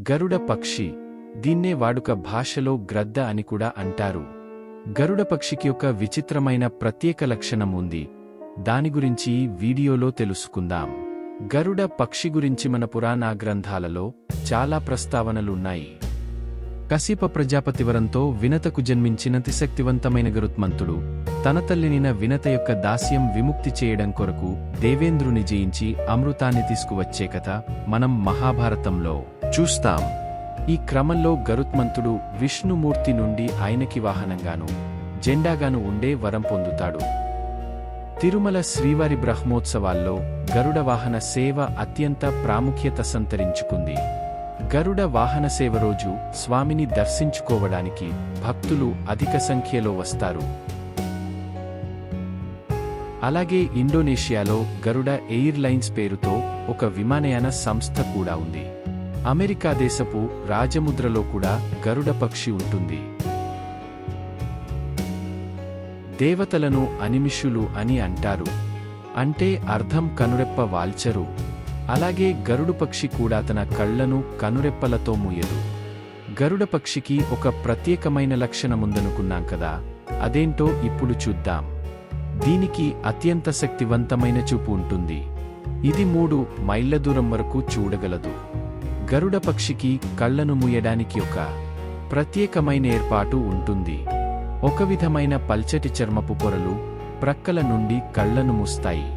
గరుడ పక్షి దీన్నే వాడుక భాషలో గ్రద్ద అని కూడా అంటారు. గరుడ పక్షికి ఒక విచిత్రమైన ప్రత్యేక లక్షణం ఉంది. దాని గురించి వీడియోలో తెలుసుకుందాం. గరుడ పక్షి గురించి మన పురాణ గ్రంథాలలో చాలా ప్రస్తావనలున్నాయి. కసిప ప్రజాపతివరంతో వినతకు జన్మించిన అతిశక్తివంతమైన గరుత్మంతుడు తన తల్లినిన వినత యొక్క దాస్యం విముక్తి చేయడం కొరకు దేవేంద్రుని జయించి అమృతాన్ని తీసుకువచ్చే కథ మనం మహాభారతంలో. చూస్తాం. ఈ క్రమంలో గరుత్మంతుడు విష్ణుమూర్తి నుండి ఆయనకి వాహనంగాను జెండాగాను ఉండే వరం పొందుతాడు. తిరుమల శ్రీవారి బ్రహ్మోత్సవాల్లో గరుడ వాహన సేవ అత్యంత ప్రాముఖ్యత సంతరించుకుంది. గరుడ వాహన సేవ రోజు స్వామిని దర్శించుకోవడానికి భక్తులు అధిక సంఖ్యలో వస్తారు. అలాగే ఇండోనేషియాలో గరుడ ఎయిర్లైన్స్ పేరుతో ఒక విమానయాన సంస్థ కూడా ఉంది. అమెరికా దేశపు రాజముద్రలో కూడా గరుడ పక్షి ఉంటుంది. దేవతలను అనిమిషులు అని అంటారు. అంటే అర్థం కనురెప్ప వాల్చరు. అలాగే గరుడు పక్షి కూడా తన కళ్ళను కనురెప్పలతో మూయదు. గరుడ పక్షికి ఒక ప్రత్యేకమైన లక్షణముందనుకున్నాం కదా. అదేంటో ఇప్పుడు చూద్దాం. దీనికి అత్యంత శక్తివంతమైన చూపు ఉంటుంది. ఇది మూడు మైళ్ళ దూరం వరకు చూడగలదు. గరుడ పక్షికి కళ్ళను మూయడానికి ఒక ప్రత్యేకమైన ఏర్పాటు ఉంటుంది. ఒక విధమైన పల్చటి చర్మపు పొరలు ప్రక్కల నుండి కళ్ళను మూస్తాయి.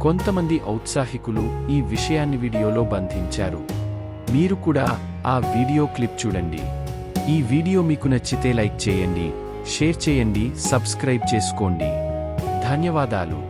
కొంతమంది ఔత్సాహికులు ఈ విషయాన్ని వీడియోలో బంధించారు. మీరు కూడా ఆ వీడియో క్లిప్ చూడండి. ఈ వీడియో మీకు నచ్చితే లైక్ చేయండి షేర్ చేయండి సబ్స్క్రైబ్ చేసుకోండి. ధన్యవాదాలు.